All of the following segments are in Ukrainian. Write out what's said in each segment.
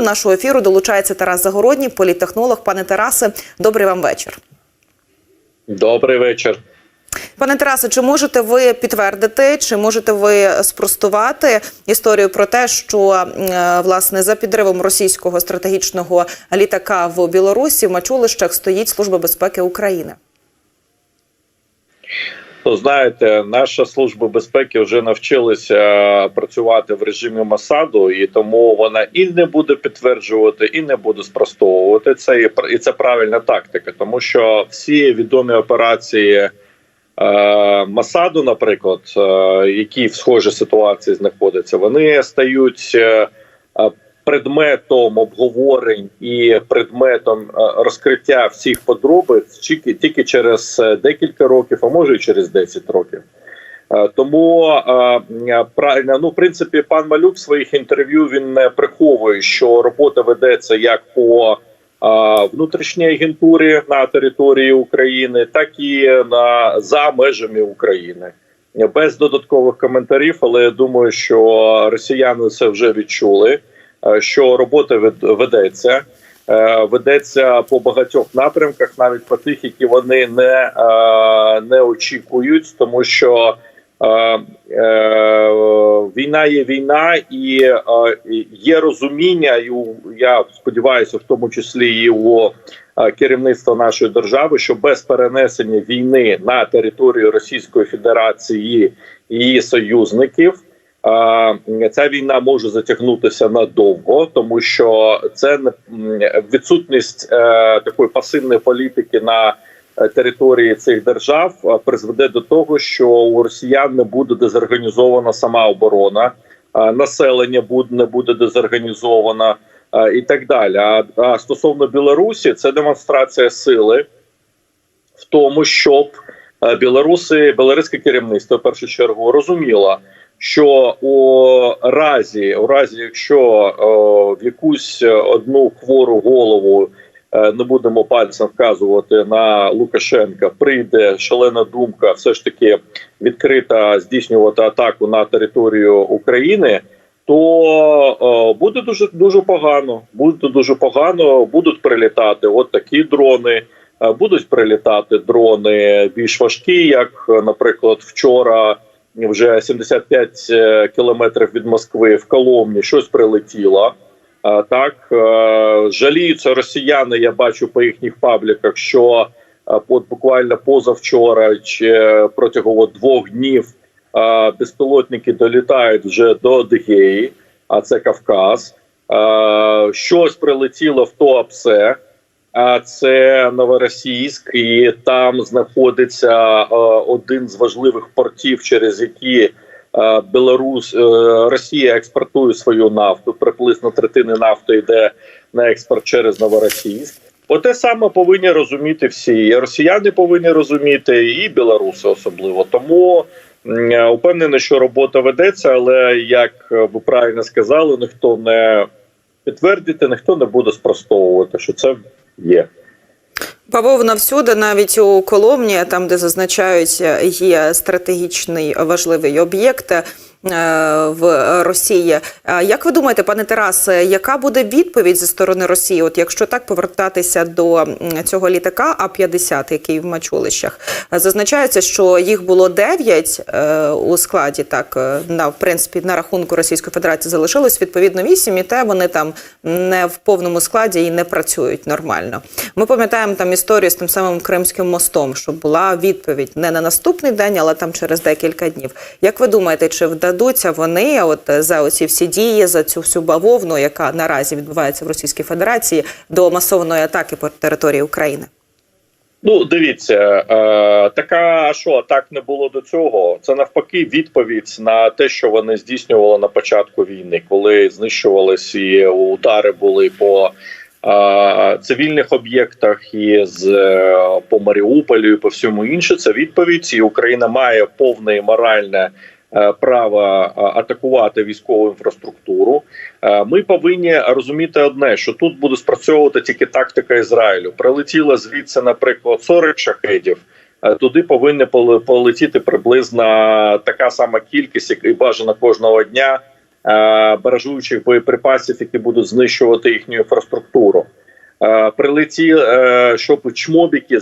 до нашого ефіру долучається Тарас Загородній, політтехнолог. Пане Тарасе, добрий вам вечір. Добрий вечір. Пане Тарасе, чи можете ви підтвердити, чи можете ви спростувати історію про те, що е, власне за підривом російського стратегічного літака в Білорусі в Мачулищах стоїть Служба безпеки України? Ну, знаєте, наша служба безпеки вже навчилася працювати в режимі Масаду, і тому вона і не буде підтверджувати, і не буде спростовувати це. І це правильна тактика, тому що всі відомі операції е, Масаду, наприклад, е, які в схожій ситуації знаходяться, вони стають е, предметом обговорень і предметом е, розкриття всіх подробиць тільки, через е, декілька років, а може і через 10 років. Е, Тому правильно, ну в принципі, пан Малюк в своїх інтерв'ю він не приховує, що робота ведеться як по внутрішній агентурі на території України, так і на за межами України. Без додаткових коментарів, але я думаю, що росіяни це вже відчули. Е, Що робота вед- ведеться, Е, ведеться по багатьох напрямках, навіть по тих, які вони не, е, не очікують, тому що війна є війна, і є розуміння, і я сподіваюся, в тому числі і у керівництва нашої держави, що без перенесення війни на територію Російської Федерації і її союзників. Ця війна може затягнутися надовго, тому що це відсутність е, такої пасивної політики на е, території цих держав призведе до того, що у росіян не буде дезорганізована сама оборона, населення буде не буде дезорганізовано і так далі. А стосовно Білорусі, це демонстрація сили в тому, щоб е, білоруси, білоруське керівництво в першу чергу розуміло, що у разі, у разі, якщо в якусь одну хвору голову е, не будемо пальцем вказувати на Лукашенка, прийде шалена думка, все ж таки відкрита здійснювати атаку на територію України. То о, буде дуже дуже погано. Буде дуже погано. Будуть прилітати от такі дрони. е, Будуть прилітати дрони більш важкі, як, е, наприклад, вчора вже 75 е, кілометрів від Москви в Коломні щось прилетіло. Так е, жаліються росіяни. Я бачу по їхніх пабліках, що е, от буквально позавчора чи протягом от двох днів безпілотники долітають вже до Адигеї, а це Кавказ. Щось прилетіло в Туапсе, це Новоросійськ, і там знаходиться е, один з важливих портів, через які е, Білорусь е, Росія експортує свою нафту. Приблизно третини нафти йде на експорт через Новоросійськ. Оте саме повинні розуміти всі. І росіяни повинні розуміти, і білоруси особливо. Тому упевнений, що робота ведеться, але як ви правильно сказали, ніхто не підтвердити, ніхто не буде спростовувати, що це є. Бавовна всюди, навіть у Коломні, там де зазначають, є стратегічний важливий об'єкт. Е, В Росії, Е, як ви думаєте, пане Тарасе, яка буде відповідь зі сторони Росії? От якщо так повертатися до цього літака А 50 який в Мачулищах, зазначається, що їх було 9 е, у складі. Так на в принципі на рахунку Російської Федерації залишилось відповідно 8, і те вони там не в повному складі і не працюють нормально. Ми пам'ятаємо там історію з тим самим Кримським мостом, що була відповідь не на наступний день, але там через декілька днів. Як ви думаєте, чи вдадуться вони от за оці всі дії за цю всю бавовну, яка наразі відбувається в Російській Федерації, до масованої атаки по території України? Ну, дивіться, е, така що так не було до цього. Це навпаки відповідь на те, що вони здійснювали на початку війни, коли знищувались і удари були по е, цивільних об'єктах і з е, по Маріуполю і по всьому інше. Це відповідь, і Україна має повне моральне. Е, Право е, атакувати військову інфраструктуру, Е, Ми повинні розуміти одне, що тут буде спрацьовувати тільки тактика Ізраїлю. Прилетіло звідси, наприклад, 40 шахедів. Туди повинні поле- полетіти приблизно така сама кількість, як і бажано кожного дня баражуючих боєприпасів, які будуть знищувати їхню інфраструктуру. Прилеті, щоб чмобіки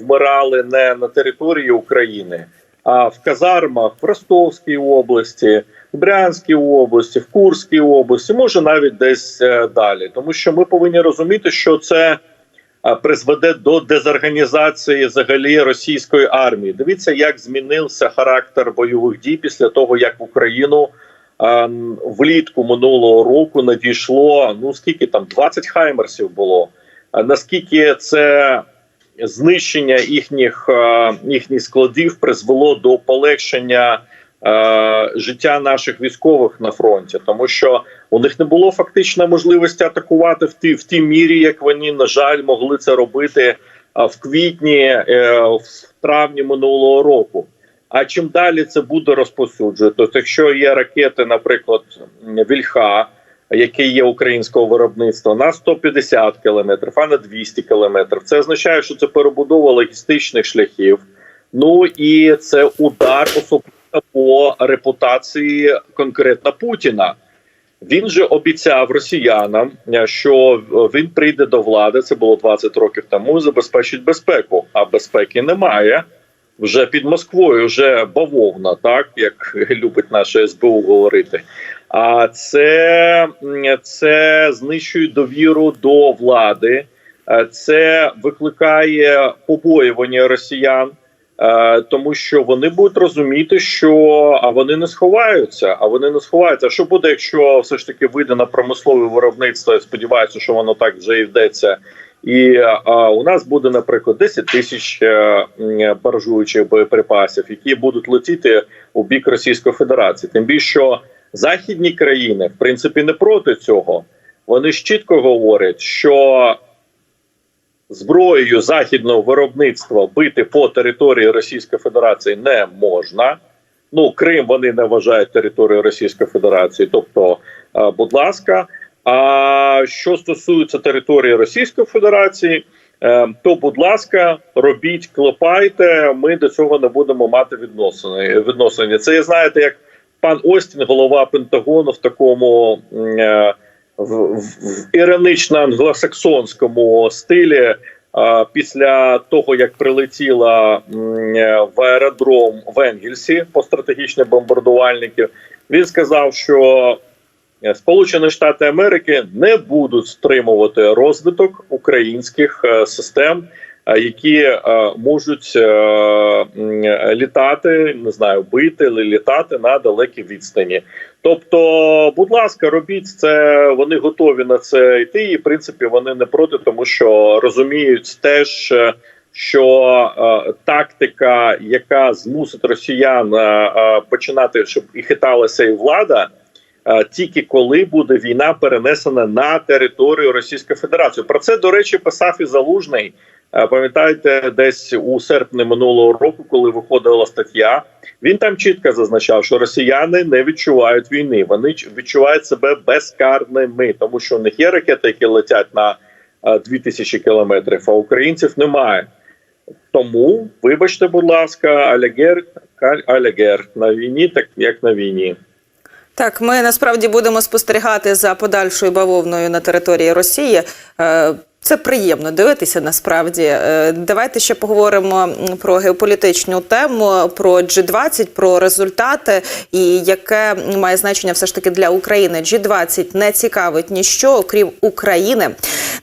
вмирали не на території України, в казармах в Ростовській області, в Брянській області, в Курській області, може навіть десь е, далі. Тому що ми повинні розуміти, що це е, призведе до дезорганізації взагалі російської армії. Дивіться, як змінився характер бойових дій після того, як в Україну е, влітку минулого року надійшло ну скільки там 20 хаймерсів було. Наскільки це знищення їхніх, е, їхніх складів призвело до полегшення е, життя наших військових на фронті, тому що у них не було фактично можливості атакувати в ті в тій мірі, як вони на жаль могли це робити е, в квітні, е, в травні минулого року. А чим далі це буде розповсюджувати? Тобто, якщо є ракети, наприклад, Вільха, які є українського виробництва, на 150 кілометрів, а на 200 кілометрів, це означає, що це перебудова логістичних шляхів. Ну і це удар особливо по репутації конкретно Путіна. Він же обіцяв росіянам, що він прийде до влади. Це було 20 років тому. Забезпечить безпеку. А безпеки немає вже під Москвою. Вже бавовна, так як любить наше СБУ говорити. А це, це знищує довіру до влади, Е, це викликає побоювання росіян. Е, тому що вони будуть розуміти, що а вони не сховаються, а вони не сховаються. А що буде, якщо все ж таки вийде на промислове виробництво? Я сподіваюся, що воно так вже і вдеться. І а, у нас буде, наприклад, 10 тисяч е, баржуючих боєприпасів, які будуть летіти у бік Російської Федерації. Тим більше що західні країни, в принципі, не проти цього. Вони ж чітко говорять, що зброєю західного виробництва бити по території Російської Федерації не можна. Ну, Крим вони не вважають територією Російської Федерації, тобто, е, будь ласка. А що стосується території Російської Федерації, е, то, будь ласка, робіть, клопайте. Ми до цього не будемо мати відносини. відносини. Це знаєте, як пан Остін, голова Пентагону, в такому е, в, в, в іронично англосаксонському стилі. Після того як прилетіла е, в аеродром в Енгельсі по стратегічних бомбардувальників, він сказав, що е, Сполучені Штати Америки не будуть стримувати розвиток українських е, систем, е, які е, можуть е, е, літати, не знаю, бити, літати на далекій відстані. Тобто, будь ласка, робіть це. Вони готові на це йти. І в принципі вони не проти, тому що розуміють теж. е, Що е, тактика, яка змусить росіян е, е, починати, щоб і хиталася і влада, е, тільки коли буде війна перенесена на територію Російської Федерації. Про це до речі писав і залужний. Е, Пам'ятаєте, десь у серпні минулого року, коли виходила стаття, він там чітко зазначав, що росіяни не відчувають війни. Вони відчувають себе безкарними, тому що у них є ракети, які летять на е, 2000 кілометрів, а українців немає. Тому, вибачте, будь ласка, алягер, алягер на війні, так як на війні. Так, ми насправді будемо спостерігати за подальшою бавовною на території Росії. Це приємно дивитися насправді. Е, Давайте ще поговоримо про геополітичну тему, про G20, про результати і яке має значення все ж таки для України. G20 не цікавить ніщо, окрім України.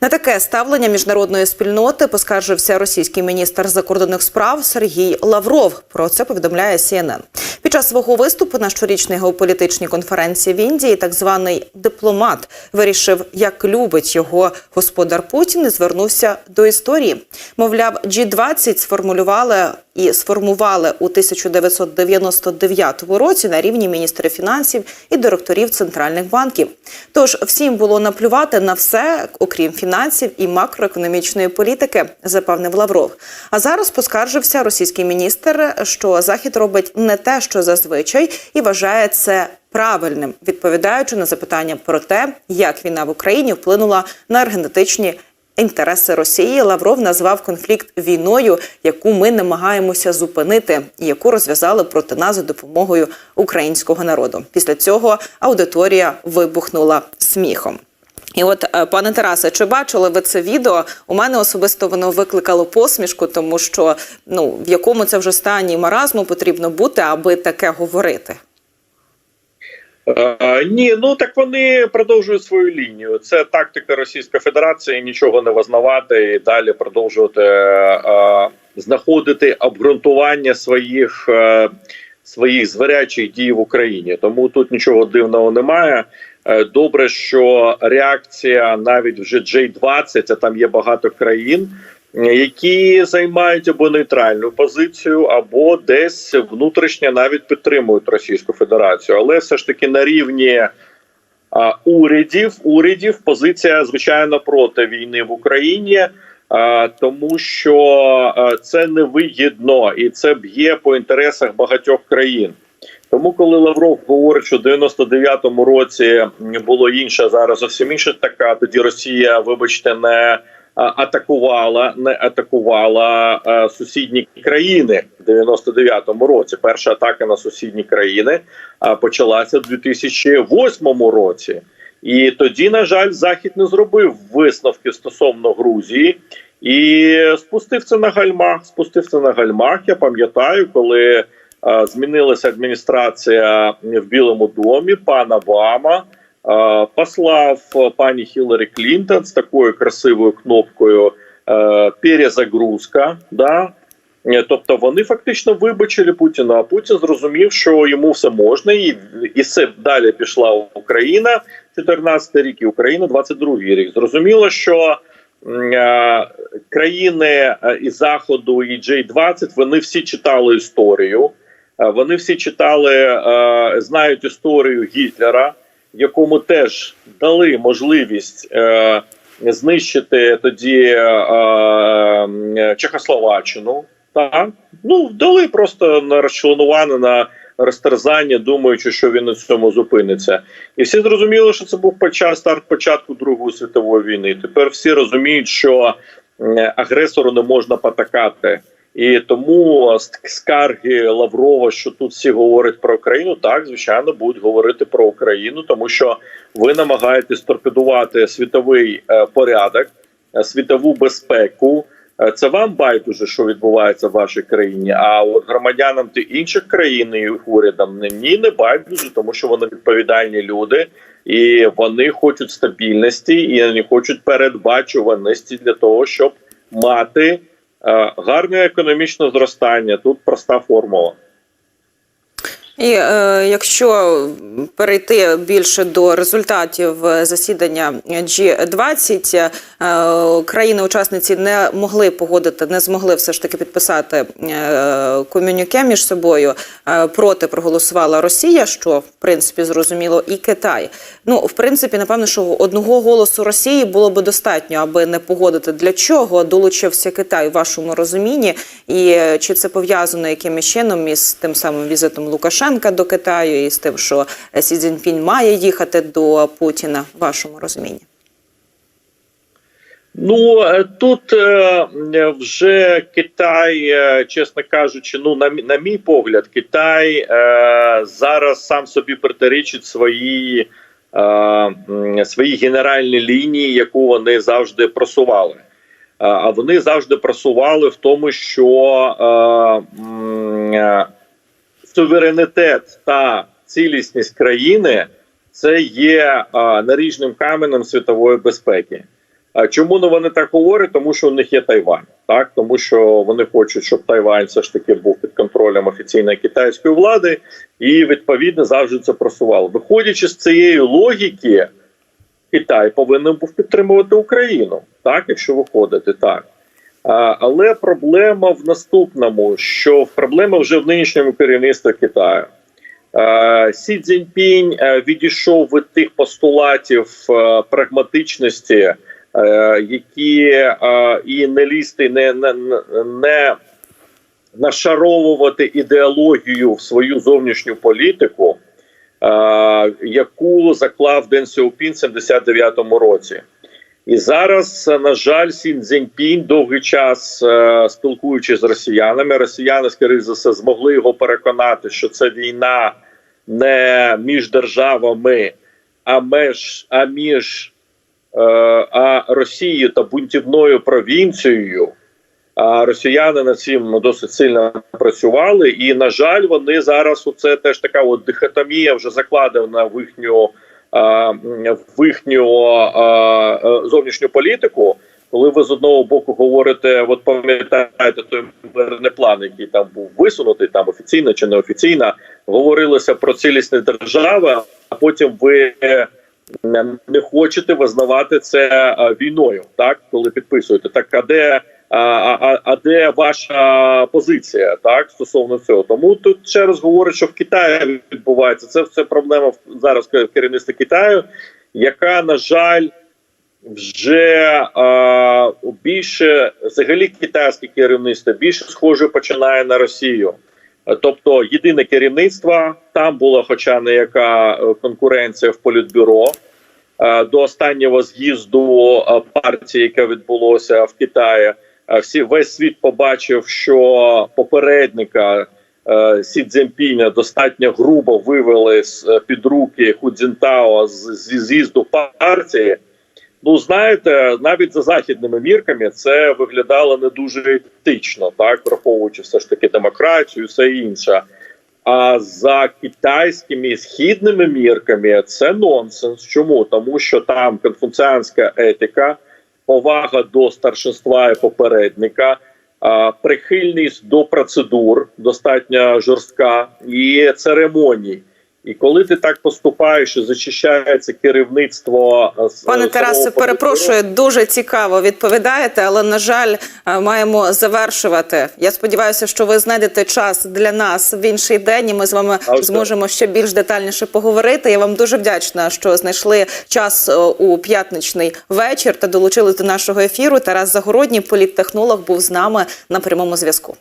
На таке ставлення міжнародної спільноти поскаржився російський міністр закордонних справ Сергій Лавров. Про це повідомляє CNN. Під час свого виступу на щорічній геополітичній конференції в Індії так званий дипломат вирішив, як любить його господар Путін, і звернувся до історії. Мовляв, G20 сформулювали і сформували у 1999 році на рівні міністрів фінансів і директорів центральних банків. Тож всім було наплювати на все, окрім фінансів і макроекономічної політики, запевнив Лавров. А зараз поскаржився російський міністр, що захід робить не те, що зазвичай, і вважає це правильним, відповідаючи на запитання про те, як війна в Україні вплинула на енергетичні інтереси Росії. Лавров назвав конфлікт війною, яку ми намагаємося зупинити, і яку розв'язали проти нас за допомогою українського народу. Після цього аудиторія вибухнула сміхом. І от, е, пане Тарасе, чи бачили ви це відео? У мене особисто воно викликало посмішку, тому що ну в якому це вже стані маразму потрібно бути, аби таке говорити. Е, ні, ну так вони продовжують свою лінію. Це тактика Російської Федерації нічого не визнавати і далі продовжувати е, знаходити обґрунтування своїх е, своїх зверячих дій в Україні. Тому тут нічого дивного немає. Е, Добре, що реакція навіть вже J-20, а там є багато країн, е, які займають або нейтральну позицію, або десь внутрішньо навіть підтримують Російську Федерацію, але все ж таки на рівні. а, Урядів урядів позиція звичайно проти війни в Україні, а, тому що це невигідно і це б'є по інтересах багатьох країн. Тому, коли Лавров говорить, що в 99-му році було інше, зараз зовсім інше така. Тоді Росія, вибачте, не атакувала, не атакувала а, сусідні країни в 99-му році. Перша атака на сусідні країни а, почалася в 2008 році. І тоді, на жаль, Захід не зробив висновки стосовно Грузії і спустив це на гальмах. Спустив це на гальмах. Я пам'ятаю, коли е, змінилася адміністрація в Білому домі, пан Обама е, послав е, пані Хіларі Клінтон з такою красивою кнопкою е, перезагрузка. Да? Е, Тобто вони фактично вибачили Путіна, а Путін зрозумів, що йому все можна, і, і це далі пішла Україна 14 рік і Україна 22 рік. Зрозуміло, що е, країни і Заходу, і J-20, вони всі читали історію. Вони всі читали, е, знають історію Гітлера, якому теж дали можливість е, знищити тоді е, е, Чехословаччину. Так ну дали просто на розчленування, на розтерзання, думаючи, що він на цьому зупиниться. І всі зрозуміли, що це був почат, старт початку Другої світової війни. Тепер всі розуміють, що агресору не можна потакати. І тому скарги Лаврова, що тут всі говорять про Україну, так звичайно будуть говорити про Україну, тому що ви намагаєтесь торпедувати світовий е, порядок, е, світову безпеку. Е, Це вам байдуже, що відбувається в вашій країні. А от громадянам ти інших країн і урядам ні, не байдуже, тому що вони відповідальні люди, і вони хочуть стабільності, і вони хочуть передбачуваності для того, щоб мати гарне економічне зростання. Тут проста формула. І е, якщо перейти більше до результатів засідання G20, е, країни-учасниці не могли погодити, не змогли все ж таки підписати е, комюніке між собою. Е, проти проголосувала Росія, що в принципі зрозуміло, і Китай. Ну, в принципі, напевно, що одного голосу Росії було би достатньо, аби не погодити. Для чого долучився Китай у вашому розумінні, і е, чи це пов'язано якимось чином із тим самим візитом Лукашенка до Китаю і з тим, що Сі Цзіньпінь має їхати до Путіна в вашому розумінні? Ну е, тут е, вже Китай, е, чесно кажучи, ну на, на мій погляд, Китай зараз сам собі протирічить свої, е, свої генеральні лінії, яку вони завжди просували. А вони завжди просували в тому, що суверенітет та цілісність країни це є е, наріжним каменем світової безпеки. А Чому ну вони так говорять? Тому що у них є Тайвань, так тому що вони хочуть, щоб Тайвань все ж таки був під контролем офіційної китайської влади, і відповідно завжди це просувало. Виходячи з цієї логіки, Китай повинен був підтримувати Україну, так якщо виходити так. Але проблема в наступному: що проблема вже в нинішньому керівництві Китаю. Сі Цзіньпінь е, відійшов від тих постулатів е, прагматичності, е, які і не лізти, не, не, не нашаровувати ідеологію в свою зовнішню політику, яку заклав Ден Сяопін в 79-му році. І зараз, е, на жаль, Сін Цзіньпінь довгий час е, спілкуючись з росіянами, росіяни, скоріш за все, змогли його переконати, що це війна не між державами, а між, а між е, а Росією та бунтівною провінцією. А росіяни над цим досить сильно працювали, і на жаль, вони зараз у це теж така от дихотомія вже закладена в їхню в їхню а, а, зовнішню політику. Коли ви з одного боку говорите, от пам'ятаєте той мирний план, який там був висунутий, там офіційно чи неофіційно, говорилося про цілісність держави, а потім ви е, не хочете визнавати це війною, так коли підписуєте. Так а де а, а, де ваша позиція так стосовно цього? Тому тут ще раз говорять, що в Китаї відбувається це. Це проблема зараз керівництва Китаю, яка на жаль вже а, більше взагалі китайське керівництво більше схоже починає на Росію. Тобто єдине керівництво там була, хоча не яка е, конкуренція в політбюро. Е, До останнього з'їзду е, партії, яке відбулося в Китаї, всі весь світ побачив, що попередника е, Сі Цзіньпіня достатньо грубо вивели з е, під руки Ху Цзінтао з зі з'їзду партії. Ну, знаєте, навіть за західними мірками це виглядало не дуже етично, так враховуючи все ж таки демократію, все інше. А за китайськими східними мірками це нонсенс. Чому? Тому що там конфуціанська етика, повага до старшинства і попередника, прихильність до процедур достатньо жорстка і церемоній. І коли ти так поступаєш і зачищається керівництво е, Пане самого Тарасе, перепрошую, дуже цікаво відповідаєте, але на жаль, е, маємо завершувати. Я сподіваюся, що ви знайдете час для нас в інший день, і ми з вами А зможемо ще більш детальніше поговорити. Я вам дуже вдячна, що знайшли час е, у п'ятничний вечір та долучились до нашого ефіру. Тарас Загородній, політтехнолог, був з нами на прямому зв'язку.